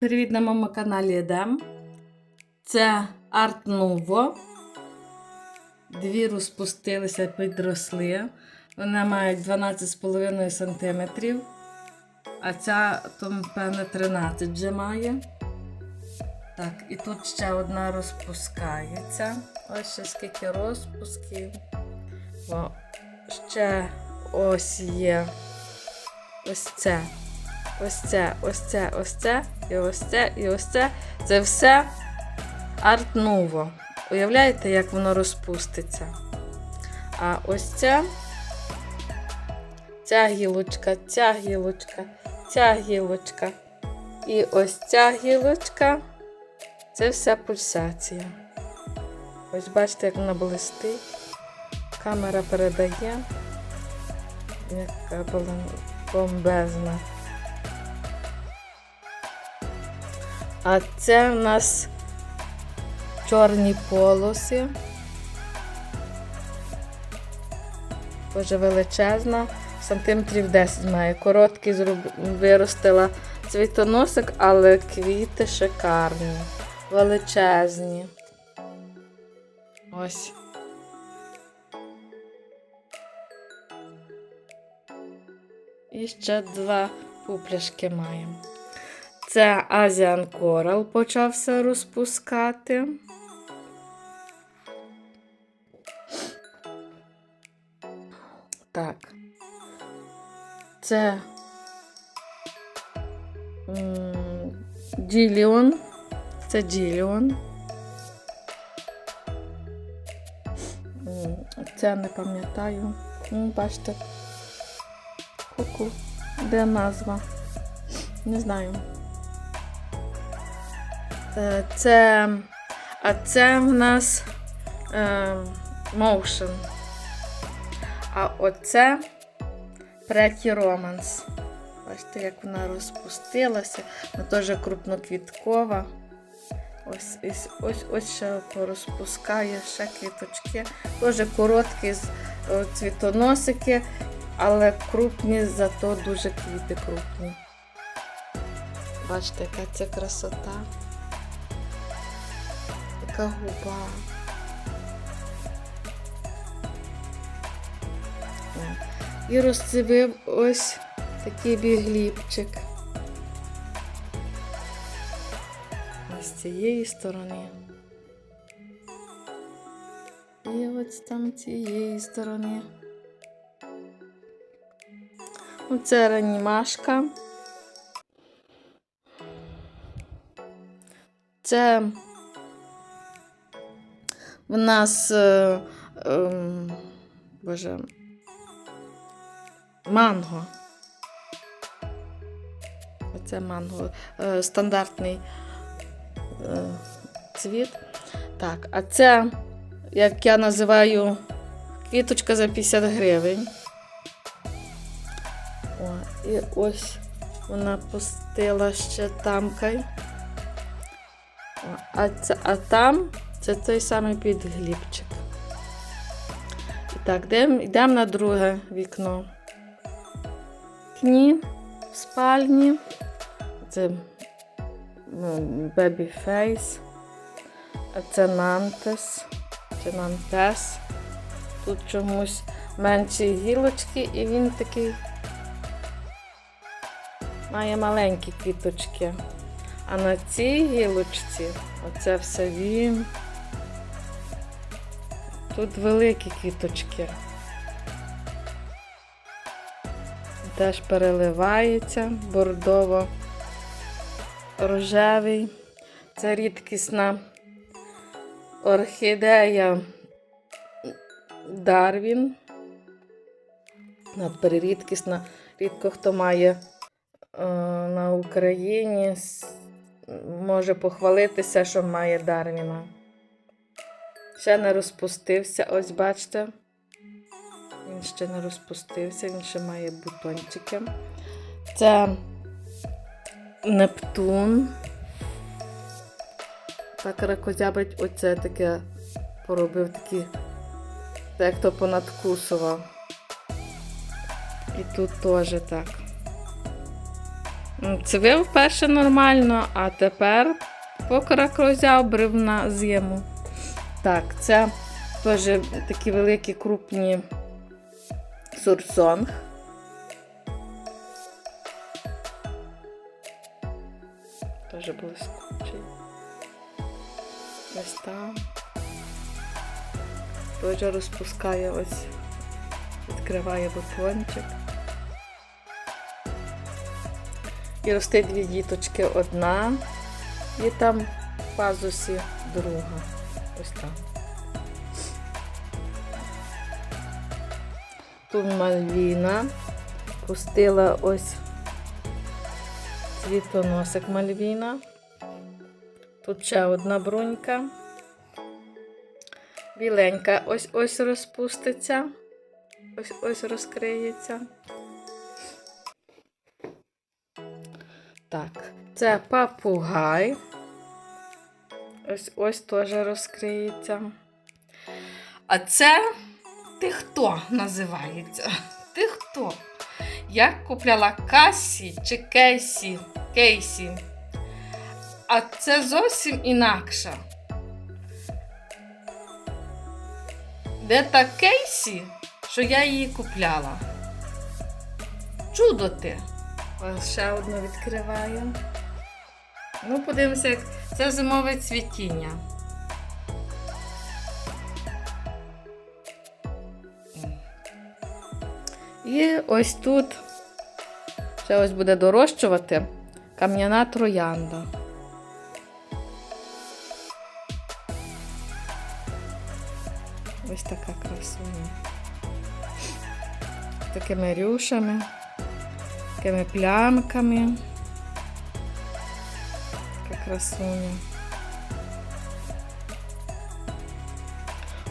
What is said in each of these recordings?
Привіт на моєму каналі Едем. Це Арт Nouveau. Дві розпустилися, підросли. Вони мають 12,5 см. А ця, то, певне, 13 вже має. Так, і тут ще одна розпускається. Ось ще скільки розпусків. О, ще ось є. Ось це. Ось це, ось це, ось це, і ось це, і ось це. Це все Nouveau. Уявляєте, як воно розпуститься? А ось ця, ця гілочка, ця гілочка, ця гілочка. І ось ця гілочка це все пульсація. Ось бачите, як вона блистить. Камера передає. Яка бомбезна. А це в нас чорні полоси. Дуже величезна, сантиметрів 10 має. Короткий виростила цвітоносик, але квіти шикарні, величезні. Ось. І ще два пупляшки маємо. Це Asian Coral почався розпускати. Так. Це Діліон. Це Діліон. Це не пам'ятаю. Ну, бачите. Де назва? Не знаю. Е, Це, а це в нас е, Motion. А оце Pretty Romance. Бачите, як вона розпустилася. Вона теж крупноквіткова. Ось, ось, ось, ось ще порозпускає ще квіточки. Теж короткі цвітоносики, але крупні, зато дуже квіти крупні. Бачите, яка це красота. Яка губа. І розцвів ось такий бігліпчик. З цієї сторони. І ось там цієї сторони. Оце ранімашка. Це в нас е, ем, боже, манго. Оце манго. Е, стандартний е, цвіт. Так, а це, як я називаю, квіточка за 50 гривень. О, і ось вона пустила ще тамкай. А, це, а там це той самий підглібчик. Так, йдемо йдем на друге вікно. Кні в спальні. Це ну, Babyface. А це Нантес. Це Нантес. Тут чомусь менші гілочки, і він такий має маленькі квіточки. А на цій гілочці оце все він. Тут великі квіточки. Теж переливається бордово рожевий. Це рідкісна орхідея Дарвін. Надперерідкісна. Рідко хто має е, на Україні може похвалитися, що має Дарвіна. Ще не розпустився, ось бачите. Він ще не розпустився, він ще має бутончики. Це Нептун. Так ракозябить оце таке поробив такі, як то понадкусував. І тут теж так. М, Цвів вперше нормально, а тепер покрак розяв брив на зиму. Так, це теж такі великі крупні сурсонг. Теж блискучий. Ось там. Теж розпускає ось, відкриває бутончик. І росте дві діточки. Одна і там пазусі друга. Ось там. Тут Мальвіна пустила ось цвітоносик Мальвіна. Тут ще одна брунька. Біленька ось ось розпуститься. Ось ось розкриється. Так, це папугай. Ось ось теж розкриється. А це ти хто називається? Ти хто? Я купляла Касі чи Кейсі. Кейсі. А це зовсім інакше. Де та Кейсі, що я її купляла? Чудо ти. Ще одну відкриваю. Ну, подивимося, як це зимове цвітіння. І ось тут ще ось буде дорощувати кам'яна троянда. Ось така красуня. Такими рюшами, такими плямками. Красуня.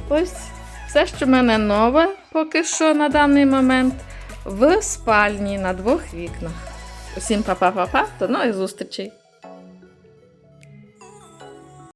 Ось все, що в мене нове, поки що на даний момент, в спальні на двох вікнах. Усім па-па-па-па, до нових зустрічей!